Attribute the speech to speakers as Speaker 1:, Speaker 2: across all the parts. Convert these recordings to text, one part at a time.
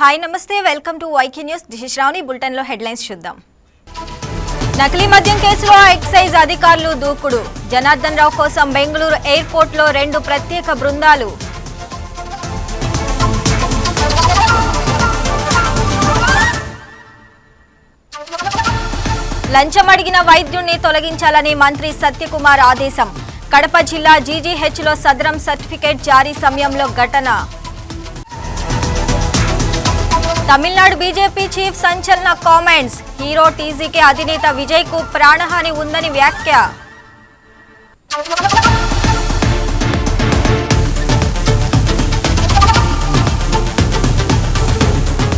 Speaker 1: Hi నమస్తే. Welcome to YK news. This is Shravani బులెటిన్లో headlines చూద్దాం. నకిలీ మద్యం కేసులో ఎక్సైజ్ అధికారులు దూకుడు. జనార్దన్ రావు కోసం బెంగళూరు ఎయిర్పోర్ట్లో రెండు ప్రత్యేక బృందాలు. లంచం అడిగిన వైద్యుణ్ణి తొలగించాలని మంత్రి సత్యకుమార్ ఆదేశం. కడప జిల్లా జీజీహెచ్లో సదరం సర్టిఫికేట్ జారీ సమయంలో ఘటన. తమిళనాడు బీజేపీ చీఫ్ సంచలన కామెంట్స్. హీరో టీజీకే అధినేత విజయ్కు ప్రాణహాని ఉందని వ్యాఖ్య.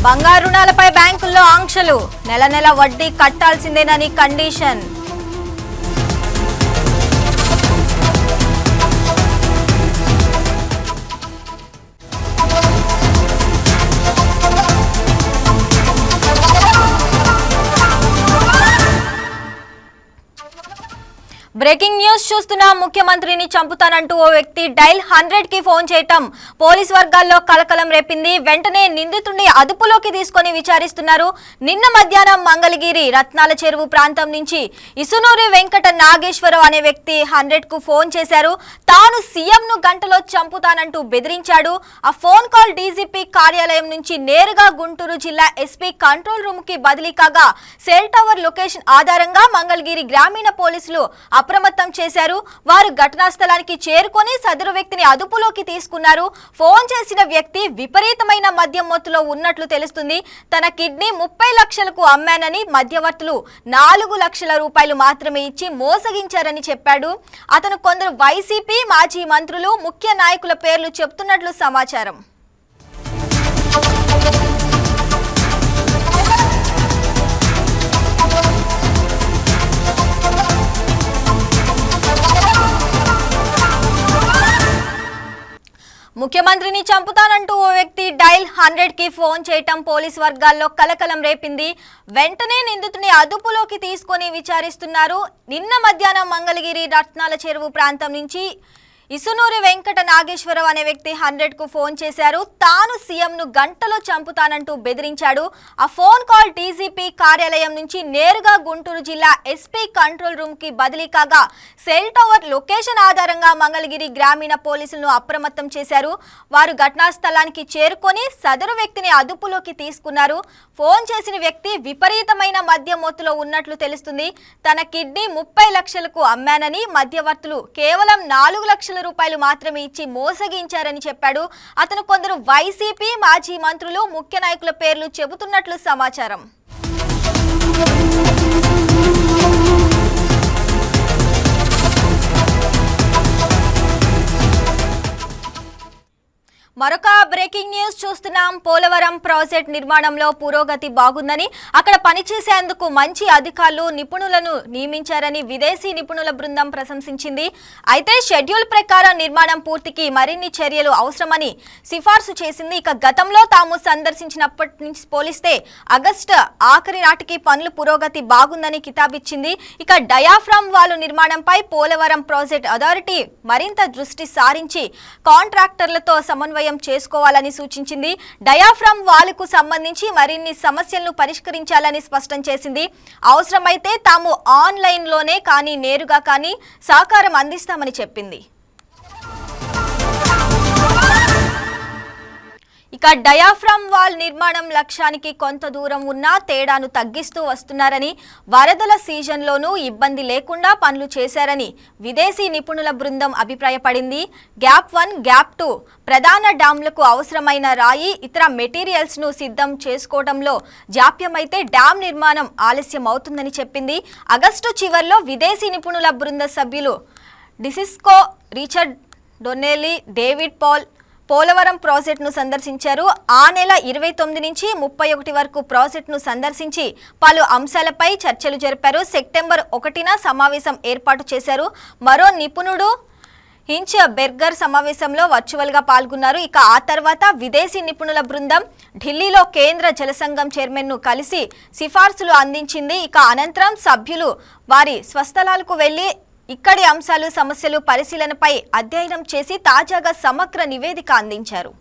Speaker 1: బంగారు రుణాలపై బ్యాంకుల్లో ఆంక్షలు. నెల నెల వడ్డీ కట్టాల్సిందేనని కండిషన్. బ్రేకింగ్ న్యూస్ చూస్తున్న ముఖ్యమంత్రిని చంపుతానంటూ ఓ వ్యక్తి డైల్ హండ్రెడ్కి ఫోన్ చేయటం పోలీస్ వర్గాల్లో కలకలం రేపింది. వెంటనే నిందితుడిని అదుపులోకి తీసుకొని విచారిస్తున్నారు. నిన్న మధ్యాహ్నం మంగళగిరి రత్నాల చెరువు ప్రాంతం నుంచి ఇసునూరి వెంకట నాగేశ్వరరావు అనే వ్యక్తి హండ్రెడ్కు ఫోన్ చేశారు. తాను సీఎం ను గంటలో చంపుతానంటూ బెదిరించాడు. ఆ ఫోన్ కాల్ డీజీపీ కార్యాలయం నుంచి నేరుగా గుంటూరు జిల్లా ఎస్పీ కంట్రోల్ రూమ్కి బదిలీ కాగా సెల్ టవర్ లొకేషన్ ఆధారంగా మంగళగిరి గ్రామీణ పోలీసులు అప్రమత్తం చేశారు. వారు ఘటనా స్థలానికి చేరుకొని సదరు వ్యక్తిని అదుపులోకి తీసుకున్నారు. ఫోన్ చేసిన వ్యక్తి విపరీతమైన మద్యం మొత్తులో ఉన్నట్లు తెలుస్తుంది. తన కిడ్నీ ముప్పై లక్షలకు అమ్మానని మధ్యవర్తులు నాలుగు లక్షల రూపాయలు మాత్రమే ఇచ్చి మోసగించారని చెప్పాడు. అతను కొందరు వైసీపీ మాజీ మంత్రులు ముఖ్య నాయకుల పేర్లు చెప్తున్నట్లు సమాచారం. ముఖ్యమంత్రిని చంపుతానంటూ ఓ వ్యక్తి డైల్ హండ్రెడ్కి ఫోన్ చేయటం పోలీస్ వర్గాల్లో కలకలం రేపింది. వెంటనే నిందితుని అదుపులోకి తీసుకొని విచారిస్తున్నారు. నిన్న మధ్యాహ్నం మంగళగిరి రత్నాల చెరువు ప్రాంతం నుంచి ఇసునూరి వెంకట నాగేశ్వరరావు అనే వ్యక్తి హండ్రెడ్కు ఫోన్ చేశారు. తాను సీఎం ను గంటలో చంపుతానంటూ బెదిరించాడు. ఆ ఫోన్ కాల్ డీజీపీ కార్యాలయం నుంచి నేరుగా గుంటూరు జిల్లా ఎస్పీ కంట్రోల్ రూమ్కి బదిలీ కాగా సెల్ టవర్ లొకేషన్ ఆధారంగా మంగళగిరి గ్రామీణ పోలీసులను అప్రమత్తం చేశారు. వారు ఘటనా స్థలానికి చేరుకొని సదరు వ్యక్తిని అదుపులోకి తీసుకున్నారు. ఫోన్ చేసిన వ్యక్తి విపరీతమైన మద్య మొత్తులో ఉన్నట్లు తెలుస్తుంది. తన కిడ్నీ ముప్పై లక్షలకు అమ్మానని మధ్యవర్తులు కేవలం నాలుగు లక్షల రూపాయలు మాత్రమే ఇచ్చి మోసగించారని చెప్పాడు. అతను కొందరు వైసీపీ మాజీ మంత్రులు ముఖ్య నాయకుల పేర్లు చెబుతున్నట్లు సమాచారం. మరొక బ్రేకింగ్ న్యూస్ చూస్తున్నాం. పోలవరం ప్రాజెక్ట్ నిర్మాణంలో పురోగతి బాగుందని అక్కడ పనిచేసేందుకు మంచి అధికారులు నిపుణులను నియమించారని విదేశీ నిపుణుల బృందం ప్రశంసించింది. అయితే షెడ్యూల్ ప్రకారం నిర్మాణం పూర్తికి మరిన్ని చర్యలు అవసరమని సిఫార్సు చేసింది. ఇక గతంలో తాము సందర్శించినప్పటి నుంచి పోలిస్తే ఆగస్టు ఆఖరి నాటికి పనులు పురోగతి బాగుందని కితాబిచ్చింది. ఇక డయాఫ్రామ్ వాలు నిర్మాణంపై పోలవరం ప్రాజెక్ట్ అథారిటీ మరింత దృష్టి సారించి కాంట్రాక్టర్లతో సమన్వయం చేసుకోవాలని సూచించింది. డయాఫ్రామ్ వాలుకు సంబంధించి మరిన్ని సమస్యలను పరిష్కరించాలని స్పష్టం చేసింది. అవసరమైతే తాము ఆన్లైన్లోనే కానీ నేరుగా కానీ సహకారం అందిస్తామని చెప్పింది. ఇక డయాఫ్రామ్ వాల్ నిర్మాణం లక్ష్యానికి కొంత దూరం ఉన్నా తేడాను తగ్గిస్తూ వస్తున్నారని వరదల సీజన్లోనూ ఇబ్బంది లేకుండా పనులు చేశారని విదేశీ నిపుణుల బృందం అభిప్రాయపడింది. గ్యాప్ వన్ గ్యాప్ టూ ప్రధాన డ్యాంలకు అవసరమైన రాయి ఇతర మెటీరియల్స్ను సిద్ధం చేసుకోవడంలో జాప్యమైతే డ్యాం నిర్మాణం ఆలస్యం అవుతుందని చెప్పింది. ఆగస్టు చివర్లో విదేశీ నిపుణుల బృంద సభ్యులు డిసిస్కో Richard Donnelly David Paul Polavaram ప్రాజెక్టును సందర్శించారు. ఆ నెల ఇరవై తొమ్మిది నుంచి ముప్పై ఒకటి వరకు ప్రాజెక్టును సందర్శించి పలు అంశాలపై చర్చలు జరిపారు. సెప్టెంబర్ ఒకటిన సమావేశం ఏర్పాటు చేశారు. మరో నిపుణుడు హించ్ బెర్గర్ సమావేశంలో వర్చువల్గా పాల్గొన్నారు. ఇక ఆ తర్వాత విదేశీ నిపుణుల బృందం ఢిల్లీలో కేంద్ర జలసంఘం చైర్మన్ను కలిసి సిఫార్సులు అందించింది. ఇక అనంతరం సభ్యులు వారి స్వస్థలాలకు వెళ్ళి ఇక్కడి అంశాలు సమస్యలు పరిశీలనపై అధ్యయనం చేసి తాజాగా సమగ్ర నివేదిక అందించారు.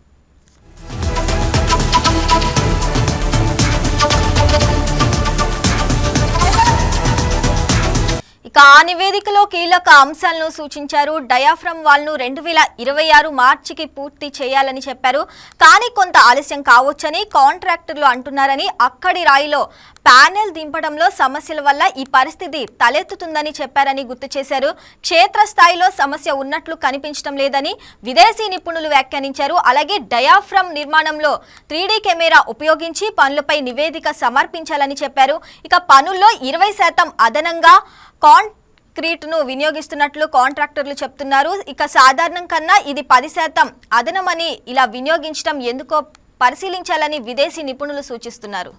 Speaker 1: ఇక ఆ నివేదికలో కీలక అంశాలను సూచించారు. డయాఫ్రమ్ వాల్ను రెండు వేల ఇరవై ఆరు మార్చికి పూర్తి చేయాలని చెప్పారు. కానీ కొంత ఆలస్యం కావచ్చని కాంట్రాక్టర్లు అంటున్నారని అక్కడి రాయిలో ప్యానెల్ దింపడంలో సమస్యల వల్ల ఈ పరిస్థితి తలెత్తుతుందని చెప్పారని గుర్తు చేశారు. క్షేత్రస్థాయిలో సమస్య ఉన్నట్లు కనిపించడం లేదని విదేశీ నిపుణులు వ్యాఖ్యానించారు. అలాగే డయాఫ్రమ్ నిర్మాణంలో త్రీడీ కెమెరా ఉపయోగించి పనులపై నివేదిక సమర్పించాలని చెప్పారు. ఇక పనుల్లో ఇరవై శాతం అదనంగా క్రీట్ను వినియోగిస్తున్నట్లు కాంట్రాక్టర్లు చెప్తున్నారు. ఇక సాధారణం కన్నా ఇది పది శాతం అదనమని ఇలా వినియోగించడం ఎందుకో పరిశీలించాలని విదేశీ నిపుణులు సూచిస్తున్నారు.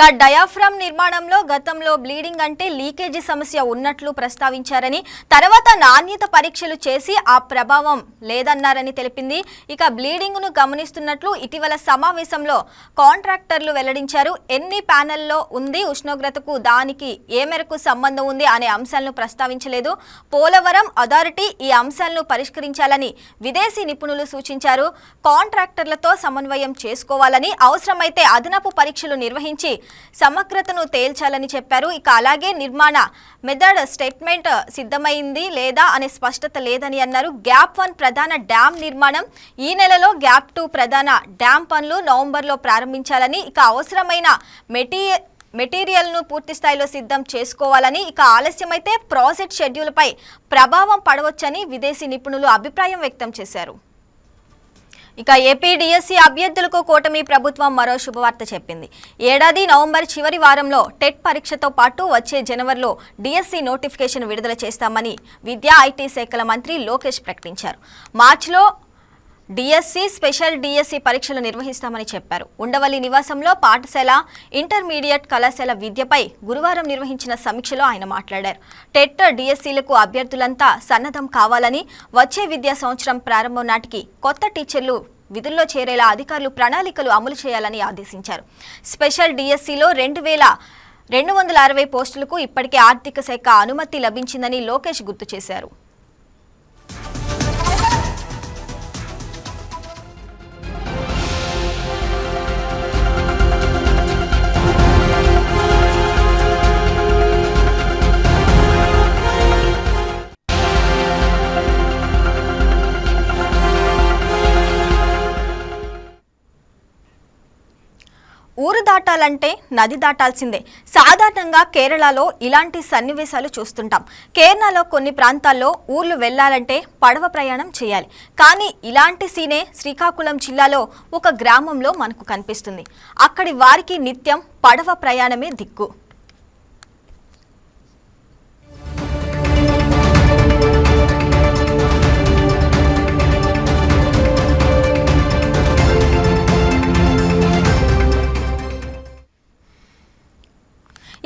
Speaker 1: ఇక డయాఫ్రమ్ నిర్మాణంలో గతంలో బ్లీడింగ్ అంటే లీకేజీ సమస్య ఉన్నట్లు ప్రస్తావించారని తర్వాత నాణ్యత పరీక్షలు చేసి ఆ ప్రభావం లేదన్నారని తెలిపింది. ఇక బ్లీడింగ్ను గమనిస్తున్నట్లు ఇటీవల సమావేశంలో కాంట్రాక్టర్లు వెల్లడించారు ఎన్ని ప్యానెల్లో ఉంది ఉష్ణోగ్రతకు దానికి ఏ మేరకు సంబంధం ఉంది అనే అంశాలను ప్రస్తావించలేదు. పోలవరం అథారిటీ ఈ అంశాలను పరిష్కరించాలని విదేశీ నిపుణులు సూచించారు. కాంట్రాక్టర్లతో సమన్వయం చేసుకోవాలని అవసరమైతే అదనపు పరీక్షలు నిర్వహించి సమగ్రతను తేల్చాలని చెప్పారు. ఇక అలాగే నిర్మాణ మెథడ్ స్టేట్మెంట్ సిద్ధమైంది లేదా అనే స్పష్టత లేదని అన్నారు. గ్యాప్ వన్ ప్రధాన డ్యామ్ నిర్మాణం ఈ నెలలో గ్యాప్ టూ ప్రధాన డ్యామ్ పనులు నవంబర్లో ప్రారంభించాలని ఇక అవసరమైన మెటీరియల్ మెటీరియల్ను పూర్తి స్థాయిలో సిద్ధం చేసుకోవాలని ఇక ఆలస్యమైతే ప్రాజెక్ట్ షెడ్యూల్పై ప్రభావం పడవచ్చని విదేశీ నిపుణులు అభిప్రాయం వ్యక్తం చేశారు. ఇక ఏపీ డిఎస్సీ అభ్యర్థులకు కూటమి ప్రభుత్వం మరో శుభవార్త చెప్పింది. ఏడాది నవంబర్ చివరి వారంలో టెట్ పరీక్షతో పాటు వచ్చే జనవరిలో డిఎస్సీ నోటిఫికేషన్ విడుదల చేస్తామని విద్యా ఐటీ శాఖల మంత్రి లోకేష్ ప్రకటించారు. మార్చిలో డిఎస్సి స్పెషల్ డిఎస్సి పరీక్షలు నిర్వహిస్తామని చెప్పారు. ఉండవల్లి నివాసంలో పాఠశాల ఇంటర్మీడియట్ కళాశాల విద్యపై గురువారం నిర్వహించిన సమీక్షలో ఆయన మాట్లాడారు. టెట్ డిఎస్సీలకు అభ్యర్థులంతా సన్నద్ధం కావాలని వచ్చే విద్యా సంవత్సరం ప్రారంభం నాటికి కొత్త టీచర్లు విధుల్లో చేరేలా అధికారులు ప్రణాళికలు అమలు చేయాలని ఆదేశించారు. స్పెషల్ డిఎస్సీలో రెండు వేల రెండు వందల అరవై పోస్టులకు ఇప్పటికే ఆర్థిక శాఖ అనుమతి లభించిందని లోకేష్ గుర్తు చేశారు. దాటాలంటే నది దాటాల్సిందే. సాధారణంగా కేరళలో ఇలాంటి సన్నివేశాలు చూస్తుంటాం. కేరళలో కొన్ని ప్రాంతాల్లో ఊర్లు వెళ్ళాలంటే పడవ ప్రయాణం చేయాలి. కానీ ఇలాంటి సీనే శ్రీకాకుళం జిల్లాలో ఒక గ్రామంలో మనకు కనిపిస్తుంది. అక్కడి వారికి నిత్యం పడవ ప్రయాణమే దిక్కు.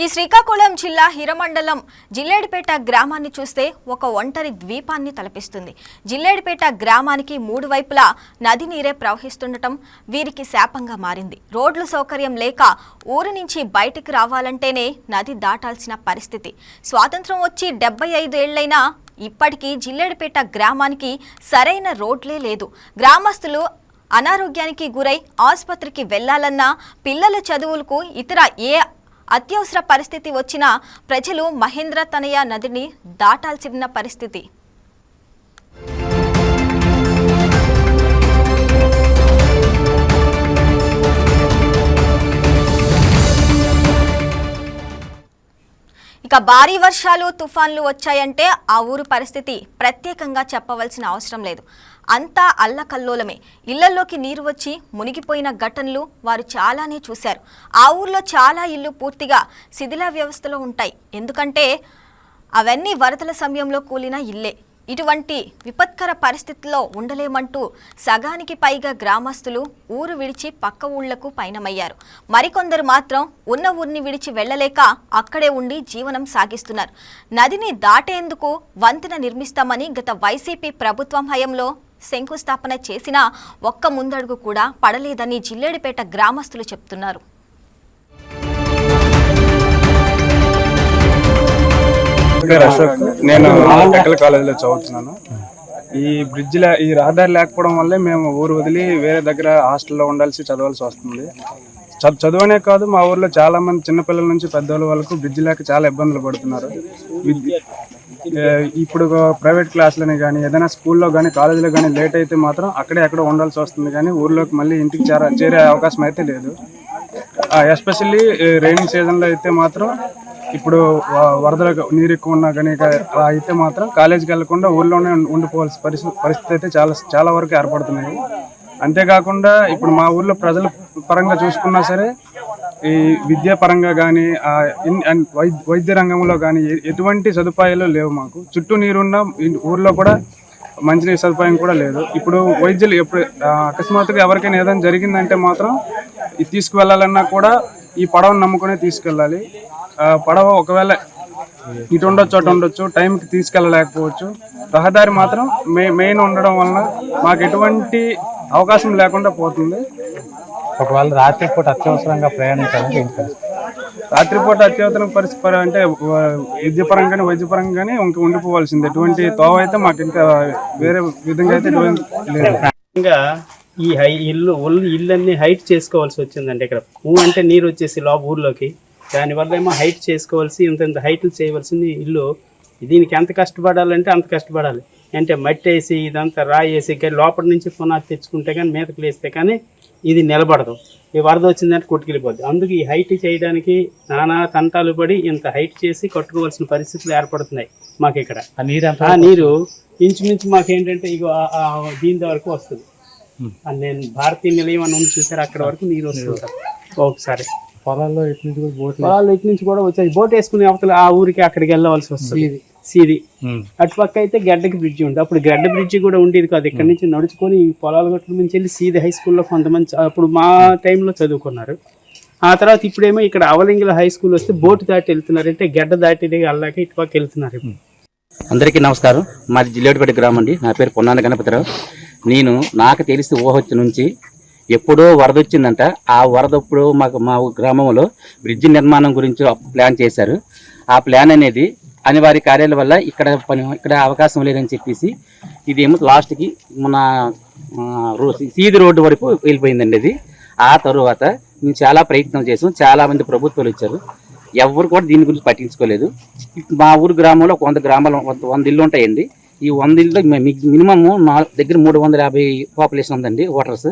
Speaker 1: ఈ శ్రీకాకుళం జిల్లా హిరమండలం జిల్లేడిపేట గ్రామాన్ని చూస్తే ఒక ఒంటరి ద్వీపాన్ని తలపిస్తుంది. జిల్లేడిపేట గ్రామానికి మూడు వైపులా నది నీరే ప్రవహిస్తుండటం వీరికి శాపంగా మారింది. రోడ్లు సౌకర్యం లేక ఊరు నుంచి బయటికి రావాలంటేనే నది దాటాల్సిన పరిస్థితి. స్వాతంత్రం వచ్చి డెబ్బై ఐదు ఏళ్ళైనా ఇప్పటికీ జిల్లేడిపేట గ్రామానికి సరైన రోడ్లే లేదు. గ్రామస్తులు అనారోగ్యానికి గురై ఆసుపత్రికి వెళ్ళాలన్నా పిల్లల చదువులకు ఇతర ఏ అత్యవసర పరిస్థితి వచ్చినా ప్రజలు మహేంద్ర తనయ నదిని దాటాల్సిన పరిస్థితి. ఇక భారీ వర్షాలు తుఫాన్లు వచ్చాయంటే ఆ ఊరు పరిస్థితి ప్రత్యేకంగా చెప్పవలసిన అవసరం లేదు. అంతా అల్లకల్లోలమే. ఇళ్ళలోకి నీరు వచ్చి మునిగిపోయిన ఘటనలు వారు చాలానే చూశారు. ఆ ఊర్లో చాలా ఇల్లు పూర్తిగా శిథిల వ్యవస్థలో ఉంటాయి. ఎందుకంటే అవన్నీ వరదల సమయంలో కూలిన ఇల్లే. ఇటువంటి విపత్కర పరిస్థితుల్లో ఉండలేమంటూ సగానికి పైగా గ్రామస్తులు ఊరు విడిచి పక్క ఊళ్ళకు పయనమయ్యారు. మరికొందరు మాత్రం ఉన్న ఊరిని విడిచి వెళ్ళలేక అక్కడే ఉండి జీవనం సాగిస్తున్నారు. నదిని దాటేందుకు వంతెన నిర్మిస్తామని గత వైసీపీ ప్రభుత్వం హయంలో శంకుస్థాపన చేసినా ఒక్క ముందడుగు కూడా పడలేదని జిల్లేడిపేట గ్రామస్తులు చెప్తున్నారు.
Speaker 2: పేరు అశోక్ నేను టెక్కల కాలేజీలో చదువుతున్నాను. ఈ బ్రిడ్జ్ లే ఈ రహదారి లేకపోవడం వల్లే మేము ఊరు వదిలి వేరే దగ్గర హాస్టల్లో ఉండాల్సి చదవాల్సి వస్తుంది. చ- చదువనే కాదు మా ఊర్లో చాలా మంది చిన్నపిల్లల నుంచి పెద్దవాళ్ళ వరకు బ్రిడ్జ్ లేక చాలా ఇబ్బందులు పడుతున్నారు. ఇప్పుడు ప్రైవేట్ క్లాసులని కానీ ఏదైనా స్కూల్లో కానీ కాలేజీలో కానీ లేట్ అయితే మాత్రం అక్కడే ఎక్కడ ఉండాల్సి వస్తుంది కానీ ఊర్లోకి మళ్ళీ ఇంటికి చేరే అవకాశం అయితే లేదు. ఎస్పెషల్లీ రైనింగ్ సీజన్లో అయితే మాత్రం ఇప్పుడు వ- వరదలకు నీరు ఎక్కువ ఉన్నా కానీ అయితే మాత్రం కాలేజీకి వెళ్ళకుండా ఊర్లోనే ఉండిపోవాల్సిన పరిస్థితి పరిస్థితి అయితే చాలా చాలా వరకు ఏర్పడుతున్నాయి అంతేకాకుండా ఇప్పుడు మా ఊర్లో ప్రజల పరంగా చూసుకున్నా సరే ఈ విద్యా పరంగా కానీ వైద్య రంగంలో కానీ ఎటువంటి సదుపాయాలు లేవు మాకు. చుట్టూ నీరున్న ఊర్లో కూడా మంచినీటి సదుపాయం కూడా లేదు. ఇప్పుడు వైద్యులు ఎప్పుడు అకస్మాత్తుగా ఎవరికైనా ఏదైనా జరిగిందంటే మాత్రం ఇది తీసుకువెళ్ళాలన్నా కూడా ఈ పడవను నమ్ముకునే తీసుకెళ్ళాలి. పడవ ఒకవేళ ఇటు ఉండొచ్చు అటు ఉండొచ్చు టైంకి తీసుకెళ్ళలేకపోవచ్చు. రహదారి మాత్రం మె మెయిన్ ఉండడం వలన మాకు ఎటువంటి అవకాశం లేకుండా పోతుంది.
Speaker 3: ఒకవేళ రాత్రిపూట అత్యవసరంగా ప్రయాణించాలంటే పరిస్థితి?
Speaker 2: రాత్రిపూట అత్యవసరం పరిస్థితి పర- అంటే విద్యపరంగా కానీ వైద్యపరంగా కానీ ఇంక ఉండిపోవాల్సింది. ఎటువంటి తోవ అయితే మాకు ఇంకా వేరే విధంగా అయితే లేదు.
Speaker 4: ఈ హై ఇల్లు ఒళ్ళు ఇల్లన్నీ హైట్ చేసుకోవాల్సి వచ్చిందండి ఇక్కడ. ఊ అంటే నీరు వచ్చేసి లోప ఊర్లోకి. దానివల్ల ఏమో హైట్ చేసుకోవాల్సి ఇంత హైట్లు చేయవలసింది ఇల్లు. దీనికి ఎంత కష్టపడాలంటే అంత కష్టపడాలి. అంటే మట్టి వేసి ఇదంతా రాయి వేసి లోపల నుంచి పునాది తెచ్చుకుంటే కానీ మీదకి లేస్తే కానీ ఇది నిలబడదు. ఈ వరద వచ్చిందంటే కొట్టుకెళ్ళిపోద్ది. అందుకు ఈ హైట్ చేయడానికి నానా తంటాలు పడి ఇంత హైట్ చేసి కట్టుకోవాల్సిన పరిస్థితులు ఏర్పడుతున్నాయి మాకు ఇక్కడ.
Speaker 3: ఆ నీరు
Speaker 4: ఆ నీరు ఇంచుమించు మాకు ఏంటంటే ఇగో దీని వరకు వస్తుంది. నేను భారతీయ నిలయం అని ఉంది చూసారు? అక్కడ వరకు నీరు వస్తుంది. సార్ ఒకసారి.
Speaker 3: పొలాల్లో ఇటు నుంచి కూడా
Speaker 4: వాళ్ళు ఇటు నుంచి కూడా వచ్చాయి. బోట్ వేసుకునే అవతల ఆ ఊరికి అక్కడికి వెళ్ళవలసి వస్తుంది. సీది. అటు పక్క అయితే గడ్డకి బ్రిడ్జి ఉంది అప్పుడు గడ్డ బ్రిడ్జి కూడా ఉండేది కాదు. ఇక్కడ నుంచి నడుచుకొని ఈ పొలాల గట్ల నుంచి వెళ్ళి సీది హై స్కూల్లో కొంతమంది అప్పుడు మా టైంలో చదువుకున్నారు. ఆ తర్వాత ఇప్పుడేమో ఇక్కడ అవలింగల హై స్కూల్ వస్తే బోటు దాటి వెళ్తున్నారు. అంటే గడ్డ దాటి వెళ్ళాక ఇటు పక్క వెళ్తున్నారు. ఇప్పుడు.
Speaker 5: అందరికీ నమస్కారం. మాది జిల్లేటిపేట గ్రామం అండి. నా పేరు పొన్నాన గణపతిరావు. నేను నాకు తెలిసి ఊహొచ్చి నుంచి ఎప్పుడో వరద వచ్చిందంట. ఆ వరద అప్పుడు మాకు మా గ్రామంలో బ్రిడ్జి నిర్మాణం గురించి ప్లాన్ చేశారు. ఆ ప్లాన్ అనేది అనివార్య కార్యాల వల్ల ఇక్కడ పని ఇక్కడ అవకాశం లేదని చెప్పేసి ఇదేమో లాస్ట్కి మన సీది రోడ్డు వరకు వెళ్ళిపోయిందండి అది ఆ తరువాత మేము చాలా ప్రయత్నం చేసాం. చాలామంది ప్రభుత్వాలు ఇచ్చారు ఎవరు కూడా దీని గురించి పట్టించుకోలేదు. మా ఊరు గ్రామంలో వంద గ్రామాలు వంద- వంద ఇల్లు ఉంటాయండి. ఈ వంద ఇల్లు మినిమము నా దగ్గర మూడు వందల యాభై పాపులేషన్ ఉందండి ఓటర్స్.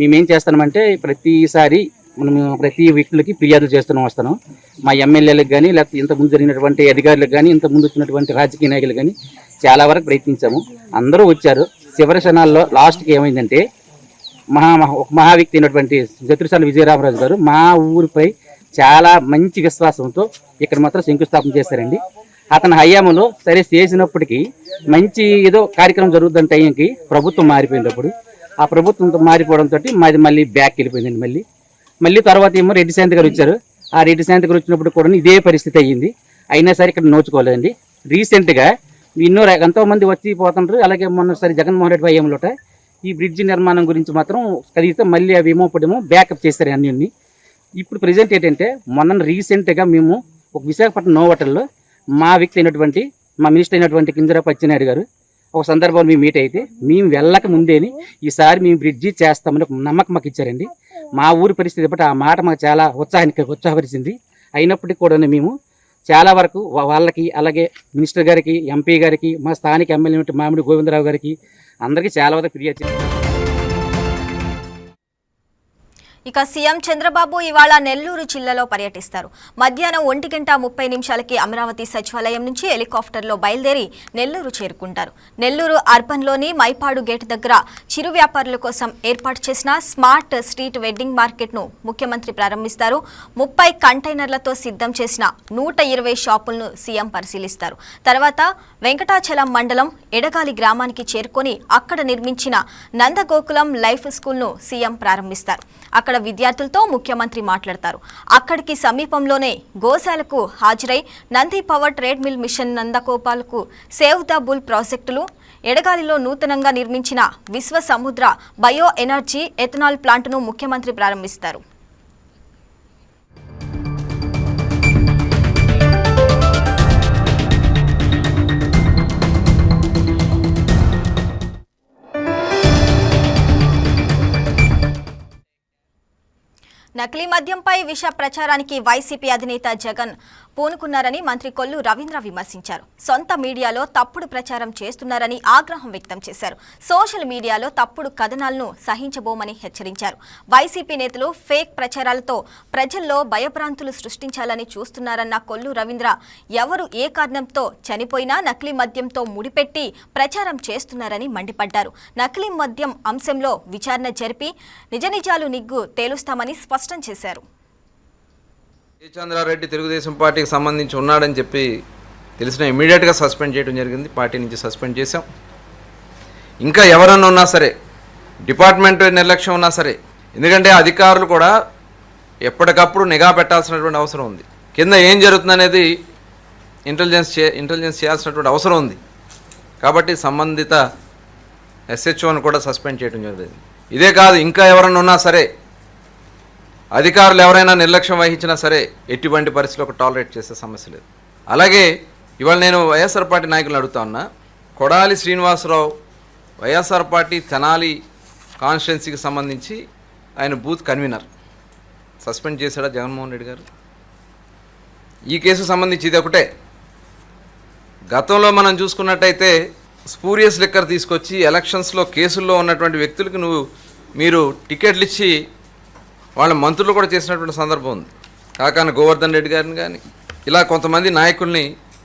Speaker 5: మేమేం చేస్తున్నామంటే ప్రతిసారి మనం ప్రతి వ్యక్తులకి ఫిర్యాదులు చేస్తున్నాం వస్తున్నాం. మా ఎమ్మెల్యేలకు కానీ లేకపోతే ఇంత ముందు జరిగినటువంటి అధికారులకు కానీ ఇంత ముందు వచ్చినటువంటి రాజకీయ నాయకులు కానీ చాలా వరకు ప్రయత్నించాము. అందరూ వచ్చారు. చివరి క్షణాల్లో లాస్ట్కి ఏమైందంటే మహా మహా- ఒక మహా వ్యక్తి అయినటువంటి జత్రుసాల విజయరామరాజు గారు మా ఊరిపై చాలా మంచి విశ్వాసంతో ఇక్కడ మాత్రం శంకుస్థాపన చేశారండి. అతని హయాంలో సరే చేసినప్పటికీ మంచి ఏదో కార్యక్రమం జరుగుతున్న టైంకి ప్రభుత్వం మారిపోయినప్పుడు ఆ ప్రభుత్వంతో మారిపోవడంతో మాది మళ్ళీ బ్యాక్ వెళ్ళిపోయిందండి మళ్ళీ. మళ్ళీ తర్వాత ఏమో రెడ్డి శాంతి గారు వచ్చారు. ఆ రెడ్డి శాంతి గారు వచ్చినప్పుడు కూడా ఇదే పరిస్థితి అయ్యింది. అయినా సరే ఇక్కడ నోచుకోలేదండి. రీసెంట్గా ఎన్నో ఎంతోమంది ఎంతో మంది వచ్చి పోతుంటారు అలాగే మొన్నసారి జగన్మోహన్ రెడ్డి భయంలోట ఈ బ్రిడ్జి నిర్మాణం గురించి మాత్రం కదిగితే మళ్ళీ అవి ఏమో ఇప్పుడేమో బ్యాకప్ చేశారు అన్ని ఇప్పుడు ప్రజెంట్ ఏంటంటే మొన్న రీసెంట్గా మేము ఒక విశాఖపట్నం నోవటల్లో మా వ్యక్తి అయినటువంటి మా మినిస్టర్ అయినటువంటి కింజరా పచ్చినాయుడు గారు ఒక సందర్భంలో మేము మీట్ అయితే మేము వెళ్ళక ముందేని ఈసారి మేము బ్రిడ్జి చేస్తామని ఒక నమ్మకం మాకు ఇచ్చారండి. మా ఊరి పరిస్థితి బట్టి ఆ మాట మాకు చాలా ఉత్సాహానికి ఉత్సాహపరిచింది. అయినప్పటికీ కూడా మేము చాలా వరకు వాళ్ళకి అలాగే మినిస్టర్ గారికి ఎంపీ గారికి మా స్థానిక ఎమ్మెల్యే మామిడి గోవిందరావు గారికి అందరికీ చాలా వరకు ఫిర్యాదు
Speaker 1: ఇక సీఎం చంద్రబాబు ఇవాళ నెల్లూరు జిల్లాలో పర్యటిస్తారు. మధ్యాహ్నం ఒంటి గంట ముప్పై నిమిషాలకి అమరావతి సచివాలయం నుంచి హెలికాప్టర్లో బయలుదేరి నెల్లూరు చేరుకుంటారు. నెల్లూరు అర్బన్లోని మైపాడు గేట్ దగ్గర చిరు వ్యాపారుల కోసం ఏర్పాటు చేసిన స్మార్ట్ స్ట్రీట్ వెడ్డింగ్ మార్కెట్ను ముఖ్యమంత్రి ప్రారంభిస్తారు. ముప్పై కంటైనర్లతో సిద్ధం చేసిన నూట ఇరవై షాపులను సీఎం పరిశీలిస్తారు. తర్వాత వెంకటాచలం మండలం ఎడగాలి గ్రామానికి చేరుకొని అక్కడ నిర్మించిన నందగోకులం లైఫ్ స్కూల్ను సీఎం ప్రారంభిస్తారు. అక్కడ విద్యార్థులతో ముఖ్యమంత్రి మాట్లాడతారు. అక్కడికి సమీపంలోనే గోశాలకు హాజరై Nandi power treadmill machine నందగోపాల్కు సేవ్ ద బుల్ ప్రాజెక్టులు ఎడగాలిలో నూతనంగా నిర్మించిన విశ్వ సముద్ర బయో ఎనర్జీ ఎథనాల్ ప్లాంట్ను ముఖ్యమంత్రి ప్రారంభిస్తారు. నకిలీ మద్యంపై విష ప్రచారానికి వైసీపీ అధినేత జగన్ పూనుకున్నారని మంత్రి కొల్లు రవీంద్ర విమర్శించారు. సొంత మీడియాలో తప్పుడు ప్రచారం చేస్తున్నారని ఆగ్రహం వ్యక్తం చేశారు. సోషల్ మీడియాలో తప్పుడు కథనాలను సహించబోమని హెచ్చరించారు. వైసీపీ నేతలు ఫేక్ ప్రచారాలతో ప్రజల్లో భయభ్రాంతులు సృష్టించాలని చూస్తున్నారన్న కొల్లు రవీంద్ర ఎవరు ఏ కారణంతో చనిపోయినా నకిలీ మద్యంతో ముడిపెట్టి ప్రచారం చేస్తున్నారని మండిపడ్డారు. నకిలీ మద్యం అంశంలో విచారణ జరిపి నిజనిజాలు నిగ్గు తేలుస్తామని స్పష్టం చేశారు.
Speaker 6: చంద్రారెడ్డి తెలుగుదేశం పార్టీకి సంబంధించి ఉన్నాడని చెప్పి తెలిసిన ఇమీడియట్గా సస్పెండ్ చేయడం జరిగింది. పార్టీ నుంచి సస్పెండ్ చేశాం. ఇంకా ఎవరన్నా ఉన్నా సరే డిపార్ట్మెంట్ నిర్లక్ష్యం ఉన్నా సరే ఎందుకంటే అధికారులు కూడా ఎప్పటికప్పుడు నిఘా పెట్టాల్సినటువంటి అవసరం ఉంది. కింద ఏం జరుగుతుందనేది ఇంటెలిజెన్స్ చే ఇంటెలిజెన్స్ చేయాల్సినటువంటి అవసరం ఉంది. కాబట్టి సంబంధిత ఎస్హెచ్ఓను కూడా సస్పెండ్ చేయడం జరిగింది. ఇదే కాదు ఇంకా ఎవరన్నా ఉన్నా సరే అధికారులు ఎవరైనా నిర్లక్ష్యం వహించినా సరే ఎటువంటి పరిస్థితుల్లో ఒక టాలరేట్ చేసే సమస్య లేదు. అలాగే ఇవాళ నేను వైఎస్ఆర్ పార్టీ నాయకులను అడుగుతా ఉన్నా కొడాలి శ్రీనివాసరావు వైఎస్ఆర్ పార్టీ తెనాలి కాన్స్టిట్యున్సీకి సంబంధించి ఆయన బూత్ కన్వీనర్. సస్పెండ్ చేశాడా జగన్మోహన్ రెడ్డి గారు? ఈ కేసు సంబంధించి ఇది ఒకటే. గతంలో మనం చూసుకున్నట్టయితే స్పూరియస్ లిక్కర్ తీసుకొచ్చి ఎలక్షన్స్లో కేసుల్లో ఉన్నటువంటి వ్యక్తులకు నువ్వు మీరు టికెట్లు ఇచ్చి వాళ్ళ మంత్రులు కూడా చేసినటువంటి సందర్భం ఉంది. కాకాన గోవర్ధన్ రెడ్డి గారిని కానీ ఇలా కొంతమంది నాయకుల్ని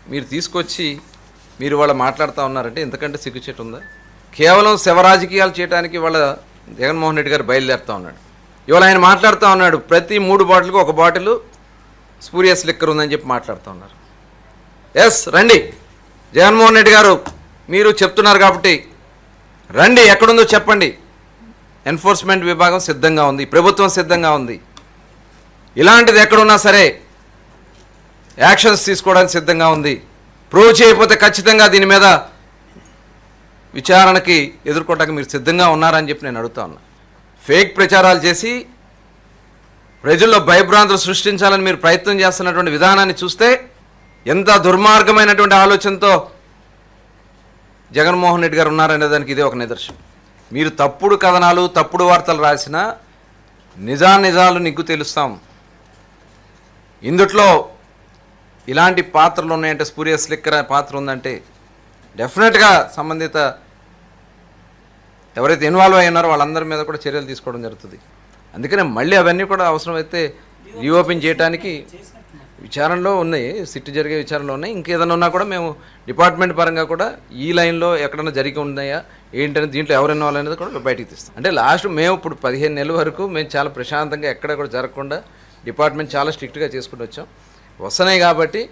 Speaker 6: మీరు తీసుకొచ్చి మీరు వాళ్ళ మాట్లాడుతూ ఉన్నారంటే ఎందుకంటే సిగ్గుచేటు ఉందా? కేవలం శవ రాజకీయాలు చేయడానికి వాళ్ళ జగన్మోహన్ రెడ్డి గారు బయలుదేరుతూ ఉన్నాడు. ఇవాళ ఆయన మాట్లాడుతూ ఉన్నాడు. ప్రతి మూడు బాటిల్కి ఒక బాటిల్ స్పూరియస్ లిక్కర్ ఉందని చెప్పి మాట్లాడుతూ ఉన్నారు. ఎస్ రండి. జగన్మోహన్ రెడ్డి గారు మీరు చెప్తున్నారు కాబట్టి రండి. ఎక్కడుందో చెప్పండి. ఎన్ఫోర్స్మెంట్ విభాగం సిద్ధంగా ఉంది ప్రభుత్వం సిద్ధంగా ఉంది. ఇలాంటిది ఎక్కడున్నా సరే యాక్షన్స్ తీసుకోవడానికి సిద్ధంగా ఉంది. ప్రూవ్ చేయకపోతే ఖచ్చితంగా దీని మీద విచారణకి ఎదుర్కోవడానికి మీరు సిద్ధంగా ఉన్నారని చెప్పి నేను అడుగుతా ఉన్నా. ఫేక్ ప్రచారాలు చేసి ప్రజల్లో భయభ్రాంతులు సృష్టించాలని మీరు ప్రయత్నం చేస్తున్నటువంటి విధానాన్ని చూస్తే ఎంత దుర్మార్గమైనటువంటి ఆలోచనతో జగన్మోహన్ రెడ్డి గారు ఉన్నారనే దానికి ఇదే ఒక నిదర్శనం. మీరు తప్పుడు కథనాలు తప్పుడు వార్తలు రాసిన నిజా నిజాలు నిగ్గు తెలుస్తాం. ఇందుట్లో ఇలాంటి పాత్రలు ఉన్నాయంటే స్పూరియస్ లిక్కర్ పాత్ర ఉందంటే డెఫినెట్గా సంబంధిత ఎవరైతే ఇన్వాల్వ్ అయి ఉన్నారో వాళ్ళందరి మీద కూడా చర్యలు తీసుకోవడం జరుగుతుంది. అందుకనే మళ్ళీ అవన్నీ కూడా అవసరమైతే రీఓపెన్ చేయడానికి విచారణలో ఉన్నాయి సిట్ జరిగే విచారణలో ఉన్నాయి. ఇంకేదైనా ఉన్నా కూడా మేము డిపార్ట్మెంట్ పరంగా కూడా ఈ లైన్లో ఎక్కడైనా జరిగి ఉన్నాయా ఏంటని దీంట్లో ఎవరు ఇన్వాల్వ్ అనేది కూడా బయటికి తీస్తాం. అంటే లాస్ట్ మేము ఇప్పుడు పదిహేను నెలల వరకు మేము చాలా ప్రశాంతంగా ఎక్కడ కూడా జరగకుండా డిపార్ట్మెంట్ చాలా స్ట్రిక్ట్గా చేసుకుంటూ వచ్చాం. వస్తున్నాయి కాబట్టి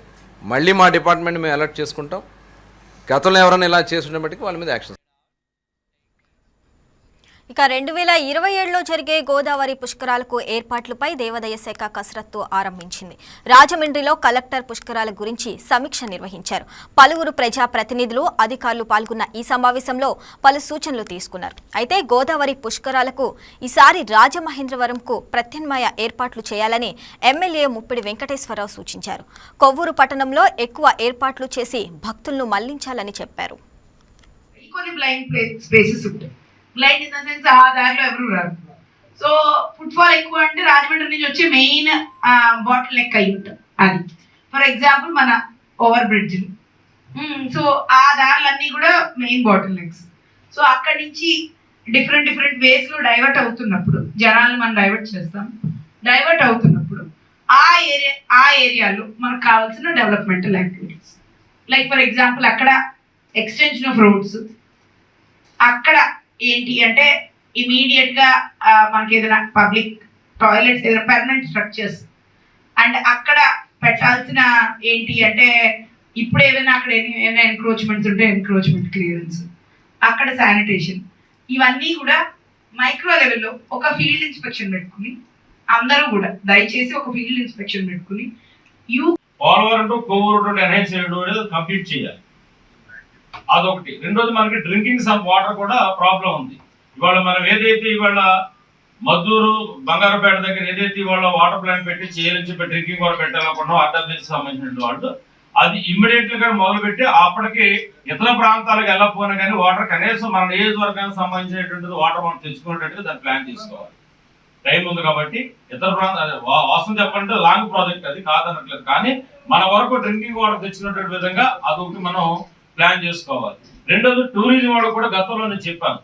Speaker 6: మళ్ళీ మా డిపార్ట్మెంట్ మేము అలర్ట్ చేసుకుంటాం. గతంలో ఎవరైనా ఇలా చేస్తుండే బట్టి వాళ్ళ మీద యాక్షన్
Speaker 1: ఇక రెండు వేల ఇరవై ఏడులో జరిగే గోదావరి పుష్కరాలకు ఏర్పాట్లపై దేవాదాయ శాఖ కసరత్తు ఆరంభించింది. రాజమండ్రిలో కలెక్టర్ పుష్కరాల గురించి సమీక్ష నిర్వహించారు. పలువురు ప్రజా ప్రతినిధులు అధికారులు పాల్గొన్న ఈ సమావేశంలో పలు సూచనలు తీసుకున్నారు. అయితే గోదావరి పుష్కరాలకు ఈసారి రాజమహేంద్రవరంకు ప్రత్యామ్నాయ ఏర్పాట్లు చేయాలని ఎమ్మెల్యే ముప్పిడి వెంకటేశ్వరరావు సూచించారు. కొవ్వూరు పట్టణంలో ఎక్కువ ఏర్పాట్లు చేసి భక్తులను మళ్ళించాలని చెప్పారు.
Speaker 7: కొన్ని బ్లైండ్ ఇన్ ద సెన్స్ ఆ దారిలో ఎవరు రారు. సో ఫుట్ఫాల్ ఎక్కువ అంటే రాజమండ్రి నుంచి వచ్చే మెయిన్ బాటిల్ నెక్ అయి ఉంటుంది అది. ఫర్ ఎగ్జాంపుల్ మన ఓవర్ బ్రిడ్జ్ సో ఆ దారులన్నీ కూడా మెయిన్ బాటిల్ నెక్స్ సో అక్కడి నుంచి డిఫరెంట్ డిఫరెంట్ వేస్లో డైవర్ట్ అవుతున్నప్పుడు జనాలు మనం డైవర్ట్ చేస్తాం. డైవర్ట్ అవుతున్నప్పుడు ఆ ఏరియా ఆ ఏరియాలో మనకు కావాల్సిన developmental activities like for example అక్కడ ఎక్స్టెన్షన్ ఆఫ్ రోడ్స్ అక్కడ ఏంటి అంటే ఇమీడియట్గా మనకి ఏదైనా పబ్లిక్ టాయిలెట్స్ ఏదైనా పర్మనెంట్ స్ట్రక్చర్స్ అండ్ అక్కడ పెట్టాల్సిన ఏంటి అంటే ఇప్పుడు ఏదైనా అక్కడ ఏమైనా ఎన్క్రోచ్మెంట్స్ ఉంటే ఎన్క్రోచ్మెంట్ క్లియరెన్స్ అక్కడ శానిటేషన్ ఇవన్నీ కూడా మైక్రో లెవెల్లో ఒక ఫీల్డ్ ఇన్స్పెక్షన్ పెట్టుకుని అందరూ కూడా దయచేసి ఒక ఫీల్డ్ ఇన్స్పెక్షన్ పెట్టుకుని you
Speaker 8: Polavaram to Kovur to NH complete చేయాలి. అదొకటి. రెండోది మనకి డ్రింకింగ్ సమ్ వాటర్ కూడా ప్రాబ్లం ఉంది. ఇవాళ మనం ఏదైతే ఇవాళ మద్దూరు బంగారపేట దగ్గర ఏదైతే ఇవాళ వాటర్ ప్లాంట్ పెట్టి చేయాలని డ్రింకింగ్ వాటర్ పెట్టాలనుకున్నాం ఆర్డబ్ల్యూసీ సంబంధించిన వాళ్ళు అది ఇమ్మీడియట్గా మొదలుపెట్టి అప్పటికి ఇతర ప్రాంతాలకు వెళ్ళకపోయినా కానీ వాటర్ కనీసం మన నియోజకవర్గానికి సంబంధించినటువంటిది వాటర్ మనం తెచ్చుకునేటట్టుగా దాన్ని ప్లాన్ తీసుకోవాలి. టైం ఉంది కాబట్టి ఇతర ప్రాంతాలు వాస్తవం చెప్పాలంటే లాంగ్ ప్రాజెక్ట్ అది కాదనట్లేదు. కానీ మన వరకు డ్రింకింగ్ వాటర్ తెచ్చినటువంటి విధంగా అదొకటి మనం ప్లాన్ చేసుకోవాలి. రెండోది టూరిజం వాళ్ళు కూడా గతంలో నేను చెప్పాను.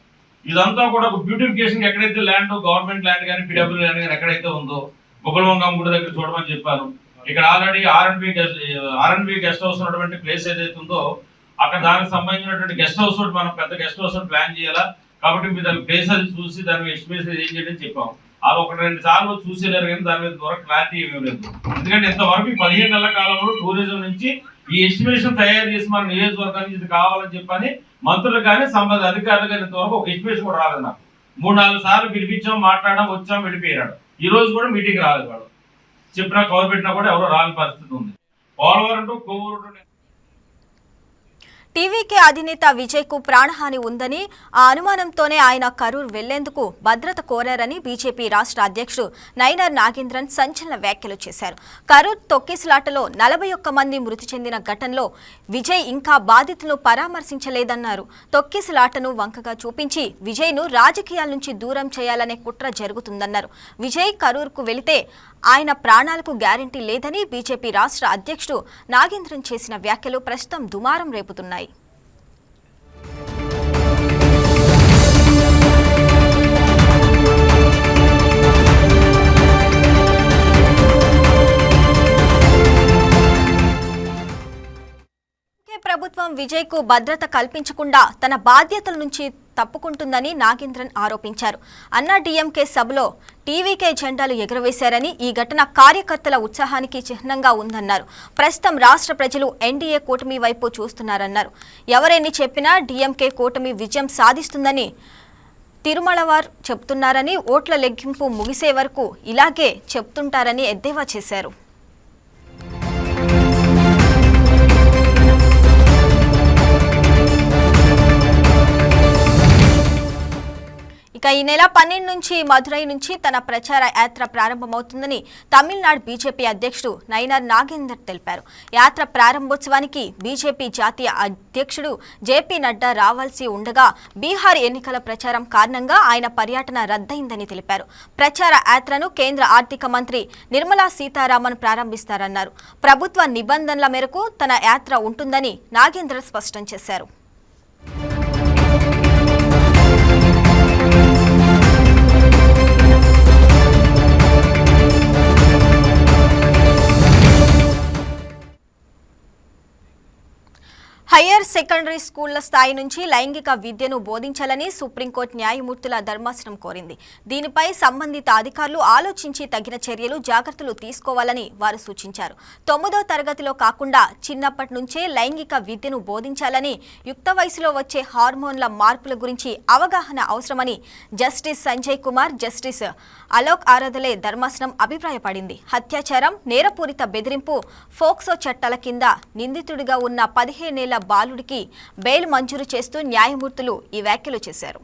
Speaker 8: ఇదంతా కూడా ఒక బ్యూటిఫికేషన్ ఎక్కడైతే ల్యాండ్ గవర్నమెంట్ ల్యాండ్ కానీ పిడబ్ల్యూ ల్యాండ్ కానీ ఎక్కడైతే ఉందో బుగలవంగం గుడి దగ్గర చూడమని చెప్పాను. ఇక్కడ already RNB guest RNB guest house ఉన్నటువంటి ప్లేస్ ఏదైతే ఉందో అక్కడ దానికి సంబంధించినటువంటి గెస్ట్ హౌస్ ఒకటి మనం పెద్ద గెస్ట్ హౌస్ ప్లాన్ చేయాలా? కాబట్టి మీరు దాని ప్లేస్ అది చూసి దాని ఎస్టిమేషన్ ఏం చేయడం చెప్పాము. అది ఒక రెండు సార్లు చూసేలేరు కానీ దాని మీద ద్వారా క్లారిటీ ఏమీ లేదు. ఎందుకంటే ఇంతవరకు పదిహేను నెలల కాలంలో టూరిజం నుంచి ఈ ఎస్టిమేషన్ తయారు చేసి మన నియోజకవర్గానికి ఇది కావాలని చెప్పని మంత్రులు కానీ సంబంధ అధికారులు కానీ ఇంతవరకు ఒక ఎస్టిమేషన్ కూడా రాలేదు నాకు మూడు నాలుగు సార్లు పిలిపించాం మాట్లాడడం వచ్చాం వెళ్ళిపోయినాడు. ఈ రోజు కూడా మీటింగ్ రాలేదు వాడు. చెప్పినా కవర్ పెట్టినా కూడా ఎవరో రాని పరిస్థితి ఉంది. పోలవరం టు కొవ్వూరు
Speaker 1: టీవీకే అధినేత విజయ్కు ప్రాణహాని ఉందని ఆ అనుమానంతోనే ఆయన కరూర్ వెళ్ళేందుకు భద్రత కోరారని బీజేపీ రాష్ట్ర అధ్యక్షుడు నైనర్ నాగేంద్రన్ సంచలన వ్యాఖ్యలు చేశారు. కరూర్ తొక్కిసలాటలో నలభై ఒక్క మంది మృతి చెందిన ఘటనలో విజయ్ ఇంకా బాధితులను పరామర్శించలేదన్నారు. తొక్కిసలాటను వంకగా చూపించి విజయ్ను రాజకీయాల నుంచి దూరం చేయాలనే కుట్ర జరుగుతుందన్నారు. విజయ్ కరూర్కు వెళితే ఆయన ప్రాణాలకు గ్యారంటీ లేదని బీజేపీ రాష్ట్ర అధ్యక్షుడు నాగేంద్రన్ చేసిన వ్యాఖ్యలు ప్రస్తుతం దుమారం రేపుతున్నాయి. ప్రభుత్వం విజయ్కు భద్రత కల్పించకుండా తన బాధ్యతల నుంచి తప్పుకుంటుందని నాగేంద్రన్ ఆరోపించారు. అన్నా డీఎంకే సభలో టీవీకే జెండాలు ఎగురవేశారని ఈ ఘటన కార్యకర్తల ఉత్సాహానికి చిహ్నంగా ఉందన్నారు. ప్రస్తుతం రాష్ట్ర ప్రజలు ఎన్డీఏ కూటమి వైపు చూస్తున్నారన్నారు. ఎవరెన్ని చెప్పినా డీఎంకే కూటమి విజయం సాధిస్తుందని తిరుమలవార్ చెప్తున్నారని ఓట్ల లెక్కింపు ముగిసే వరకు ఇలాగే చెప్తుంటారని ఎద్దేవా చేశారు. ఇక ఈ నెల పన్నెండు నుంచి మధురై నుంచి తన ప్రచార యాత్ర ప్రారంభమవుతుందని తమిళనాడు బీజేపీ అధ్యక్షుడు నైనార్ నాగేందర్ తెలిపారు. యాత్ర ప్రారంభోత్సవానికి బీజేపీ జాతీయ అధ్యక్షుడు జేపీ నడ్డా రావాల్సి ఉండగా బీహార్ ఎన్నికల ప్రచారం కారణంగా ఆయన పర్యటన రద్దయిందని తెలిపారు. ప్రచార యాత్రను కేంద్ర ఆర్థిక మంత్రి నిర్మలా సీతారామన్ ప్రారంభిస్తారన్నారు. ప్రభుత్వ నిబంధనల మేరకు తన యాత్ర ఉంటుందని నాగేంద్ర స్పష్టం చేశారు. హయ్యర్ సెకండరీ స్కూళ్ళ స్థాయి నుంచి లైంగిక విద్యను బోధించాలని సుప్రీంకోర్టు న్యాయమూర్తుల ధర్మాసనం కోరింది. దీనిపై సంబంధిత అధికారులు ఆలోచించి తగిన చర్యలు జాగ్రత్తలు తీసుకోవాలని వారు సూచించారు. తొమ్మిదో తరగతిలో కాకుండా చిన్నప్పటి నుంచే లైంగిక విద్యను బోధించాలని యుక్త వయసులో వచ్చే హార్మోన్ల మార్పుల గురించి అవగాహన అవసరమని జస్టిస్ సంజయ్ కుమార్ జస్టిస్ అలోక్ ఆరాధలే ధర్మాసనం అభిప్రాయపడింది. అత్యాచారం నేరపూరిత బెదిరింపు ఫోక్సో చట్టాల కింద నిందితుడిగా ఉన్న పదిహేనేళ్ళ బాలుడికి బెయిల్ మంజూరు చేస్తూ న్యాయమూర్తులు ఈ వ్యాఖ్యలు చేశారు.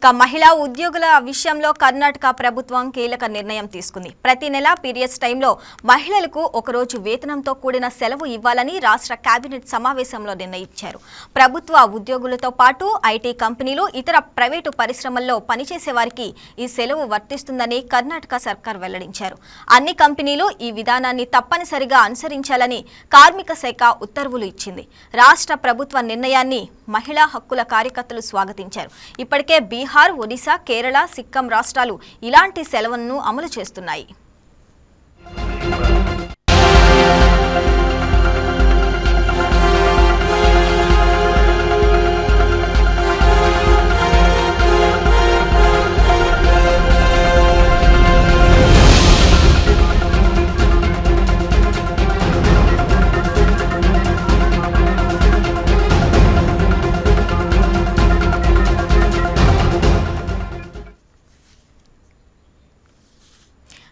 Speaker 1: ఇక మహిళా ఉద్యోగుల విషయంలో కర్ణాటక ప్రభుత్వం కీలక నిర్ణయం తీసుకుంది. ప్రతి నెల పీరియడ్స్ టైంలో మహిళలకు ఒకరోజు వేతనంతో కూడిన సెలవు ఇవ్వాలని రాష్ట్ర కేబినెట్ సమావేశంలో నిర్ణయించారు. ప్రభుత్వ ఉద్యోగులతో పాటు ఐటీ కంపెనీలు ఇతర ప్రైవేటు పరిశ్రమల్లో పనిచేసే వారికి ఈ సెలవు వర్తిస్తుందని కర్ణాటక సర్కార్ వెల్లడించారు. అన్ని కంపెనీలు ఈ విధానాన్ని తప్పనిసరిగా అనుసరించాలని కార్మిక శాఖ ఉత్తర్వులు ఇచ్చింది. రాష్ట్ర ప్రభుత్వ నిర్ణయాన్ని మహిళా హక్కుల కార్యకర్తలు స్వాగతించారు. ఇప్పటికే బీహార్ ఒడిశా కేరళ సిక్కం రాష్ట్రాలు ఇలాంటి సెలవులను అమలు చేస్తున్నాయి.